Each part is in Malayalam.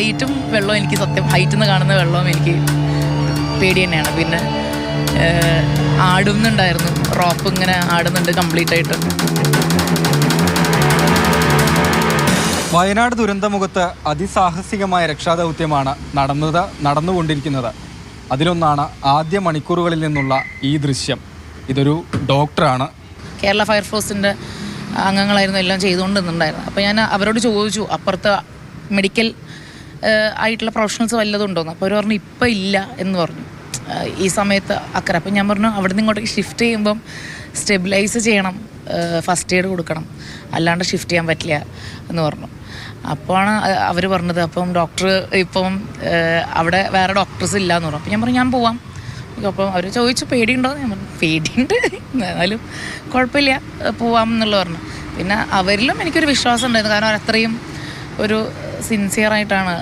എനിക്ക് സത്യം ഹൈറ്റിൽ നിന്ന് കാണുന്ന വെള്ളവും എനിക്ക് പേടി തന്നെയാണ്. പിന്നെ ആടുന്നുണ്ടായിരുന്നു. റോപ്പ് ഇങ്ങനെ ആടുന്നുണ്ട് കംപ്ലീറ്റ് ആയിട്ട്. വയനാട് ദുരന്തമുഖത്ത് അതിസാഹസികമായ രക്ഷാദൗത്യമാണ് നടന്നത് നടന്നുകൊണ്ടിരിക്കുന്നത്. അതിലൊന്നാണ് ആദ്യ മണിക്കൂറുകളിൽ നിന്നുള്ള ഈ ദൃശ്യം. ഇതൊരു ഡോക്ടറാണ്. കേരള ഫയർഫോഴ്സിന്റെ അംഗങ്ങളായിരുന്നു എല്ലാം ചെയ്തുകൊണ്ടിരുന്നുണ്ടായിരുന്നു. അപ്പോൾ ഞാൻ അവരോട് ചോദിച്ചു അപ്പുറത്ത് മെഡിക്കൽ ആയിട്ടുള്ള പ്രൊഫഷണൽസ് വല്ലതും ഉണ്ടോന്ന് അപ്പോൾ അവർ പറഞ്ഞു ഇപ്പം ഇല്ല എന്ന് പറഞ്ഞു. ഈ സമയത്ത് അക്കര. അപ്പം ഞാൻ പറഞ്ഞു അവിടെ നിന്ന് ഇങ്ങോട്ടേക്ക് ഷിഫ്റ്റ് ചെയ്യുമ്പം സ്റ്റെബിലൈസ് ചെയ്യണം. ഫസ്റ്റ് എയ്ഡ് കൊടുക്കണം. അല്ലാണ്ട് ഷിഫ്റ്റ് ചെയ്യാൻ പറ്റില്ല എന്ന് പറഞ്ഞു. അപ്പോഴാണ് അവർ പറഞ്ഞത്. അപ്പം ഡോക്ടർ ഇപ്പം അവിടെ വേറെ ഡോക്ടേഴ്സ് ഇല്ല എന്ന് പറഞ്ഞു. അപ്പം ഞാൻ പറഞ്ഞു ഞാൻ പോവാം. അപ്പം അവർ ചോദിച്ചു പേടിയുണ്ടോ? ഞാൻ പറഞ്ഞു പേടിയുണ്ട്. എന്നാലും കുഴപ്പമില്ല പോവാം എന്നുള്ള പറഞ്ഞു. പിന്നെ അവരിലും എനിക്കൊരു വിശ്വാസം ഉണ്ടായിരുന്നു കാരണം അവരത്രയും ഒരു സിൻസിയറായിട്ടാണ്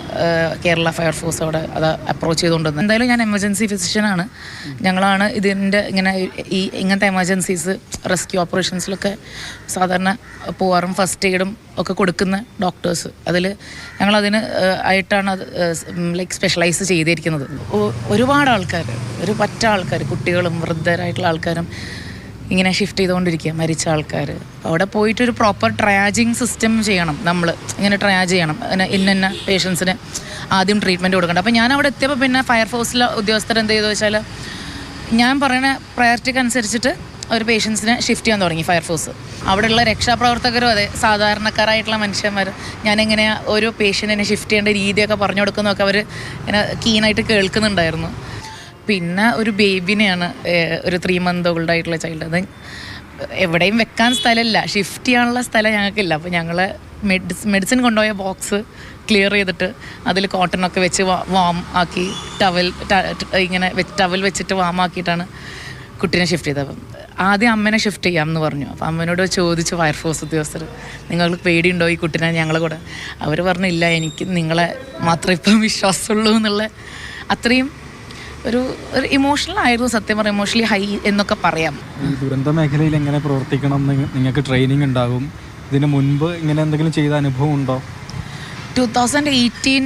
കേരള ഫയർഫോഴ്സ് അവിടെ അത് അപ്രോച്ച് ചെയ്തുകൊണ്ടിരുന്നത്. എന്തായാലും ഞാൻ എമർജൻസി ഫിസിഷ്യനാണ് ഞങ്ങളാണ് ഇതിന്റെ ഇങ്ങനെ ഈ ഇങ്ങനത്തെ എമർജൻസീസ് റെസ്ക്യൂ ഓപ്പറേഷൻസിലൊക്കെ സാധാരണ പോവാറും ഫസ്റ്റ് എയ്ഡും ഒക്കെ കൊടുക്കുന്ന ഡോക്ടേഴ്സ് അതിൽ ഞങ്ങളതിന് ആയിട്ടാണ് അത് ലൈക്ക് സ്പെഷ്യലൈസ് ചെയ്തിരിക്കുന്നത്. ഒരുപാട് ആൾക്കാർ ഒരു പറ്റ ആൾക്കാർ കുട്ടികളും വൃദ്ധരായിട്ടുള്ള ആൾക്കാരും ഇങ്ങനെ ഷിഫ്റ്റ് ചെയ്തുകൊണ്ടിരിക്കുക മരിച്ച ആൾക്കാർ അവിടെ പോയിട്ടൊരു പ്രോപ്പർ ട്രയാജിങ് സിസ്റ്റം ചെയ്യണം നമ്മൾ ഇങ്ങനെ ട്രയാജ് ചെയ്യണം. ഇന്ന പേഷ്യൻസിന് ആദ്യം ട്രീറ്റ്മെന്റ് കൊടുക്കണം അപ്പോൾ ഞാൻ അവിടെ എത്തിയപ്പോൾ പിന്നെ ഫയർഫോഴ്സിലെ ഉദ്യോഗസ്ഥർ എന്ത് ചെയ്തു വെച്ചാൽ ഞാൻ പറയുന്ന പ്രയോറിറ്റിക്ക് അനുസരിച്ചിട്ട് ഒരു പേഷ്യൻസിനെ ഷിഫ്റ്റ് ചെയ്യാൻ തുടങ്ങി ഫയർഫോഴ്സ് അവിടെയുള്ള രക്ഷാപ്രവർത്തകരും അതെ സാധാരണക്കാരായിട്ടുള്ള മനുഷ്യന്മാർ ഞാൻ എങ്ങനെയാണ് ഒരു പേഷ്യന്റിനെ ഷിഫ്റ്റ് ചെയ്യേണ്ട രീതിയൊക്കെ പറഞ്ഞു കൊടുക്കുന്നതൊക്കെ അവർ ഇങ്ങനെ കീനായിട്ട് കേൾക്കുന്നുണ്ടായിരുന്നു. പിന്നെ ഒരു ബേബിനെയാണ് ഒരു ത്രീ മന്ത് ഓൾഡ് ആയിട്ടുള്ള ചൈൽഡ് അത് എവിടെയും വെക്കാൻ സ്ഥലമില്ല. ഷിഫ്റ്റ് ചെയ്യാനുള്ള സ്ഥലം ഞങ്ങൾക്കില്ല. അപ്പോൾ ഞങ്ങൾ മെഡിസ് മെഡിസിൻ കൊണ്ടുപോയ ബോക്സ് ക്ലിയർ ചെയ്തിട്ട് അതിൽ കോട്ടണൊക്കെ വെച്ച് വാം ആക്കി ടവൽ ഇങ്ങനെ ടവൽ വെച്ചിട്ട് വാം ആക്കിയിട്ടാണ് കുട്ടീനെ ഷിഫ്റ്റ് ചെയ്തത്. അപ്പം ആദ്യം അമ്മനെ ഷിഫ്റ്റ് ചെയ്യാം എന്ന് പറഞ്ഞു. അപ്പം അമ്മനോട് ചോദിച്ചു ഫയർഫോഴ്സ് ഉദ്യോഗസ്ഥർ നിങ്ങൾക്ക് പേടിയുണ്ടോ ഈ കുട്ടീനെ ഞങ്ങളെ കൂടെ? അവർ പറഞ്ഞില്ല എനിക്ക് നിങ്ങളെ മാത്രമേ ഇപ്പം വിശ്വാസമുള്ളൂ എന്നുള്ള അത്രയും ഒരു ഒരു ഇമോഷണൽ ആയിരുന്നു സത്യം പറയാം ഇമോഷണലി ഹൈ എന്നൊക്കെ പറയാം. ഈ ദുരന്ത മേഖലയിൽ എങ്ങനെ പ്രവർത്തിക്കണം എന്ന് നിങ്ങൾക്ക് ട്രെയിനിങ് ഉണ്ടാകും? ഇതിന് മുൻപ് ഇങ്ങനെ എന്തെങ്കിലും ചെയ്ത അനുഭവം ഉണ്ടോ? ടു തൗസൻഡ് എയ്റ്റീൻ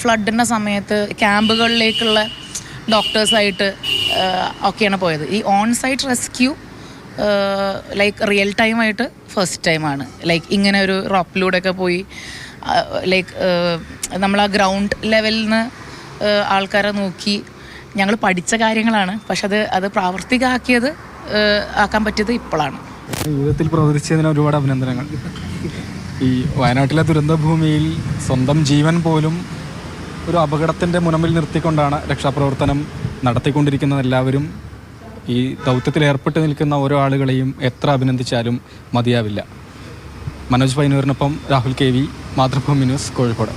ഫ്ലഡിന്റെ സമയത്ത് ക്യാമ്പുകളിലേക്കുള്ള ഡോക്ടേഴ്സായിട്ട് ഒക്കെയാണ് പോയത്. ഈ on site rescue like real ടൈമായിട്ട് first ടൈമാണ് ലൈക്ക് ഇങ്ങനെ ഒരു റോപ്പിലൂടെയൊക്കെ പോയി ലൈക്ക് നമ്മൾ ആ ഗ്രൗണ്ട് ലെവലിൽ നിന്ന് ആൾക്കാരെ നോക്കി ഞങ്ങൾ പഠിച്ച കാര്യങ്ങളാണ്. പക്ഷെ അത് അത് പ്രാവർത്തികമാക്കിയത് ആക്കാൻ പറ്റിയത് ഇപ്പോഴാണ്. ജീവിതത്തിൽ പ്രവർത്തിച്ചതിന് ഒരുപാട് അഭിനന്ദനങ്ങൾ. ഈ വയനാട്ടിലെ ദുരന്തഭൂമിയിൽ സ്വന്തം ജീവൻ പോലും ഒരു അപകടത്തിന്റെ മുനമ്പിൽ നിർത്തിക്കൊണ്ടാണ് രക്ഷാപ്രവർത്തനം നടത്തിക്കൊണ്ടിരിക്കുന്ന എല്ലാവരും. ഈ ദൗത്യത്തിൽ ഏർപ്പെട്ട് നിൽക്കുന്ന ഓരോ ആളുകളെയും എത്ര അഭിനന്ദിച്ചാലും മതിയാവില്ല. Manoj പൈനൂറിനൊപ്പം Rahul K V Mathrubhumi news Kozhikode.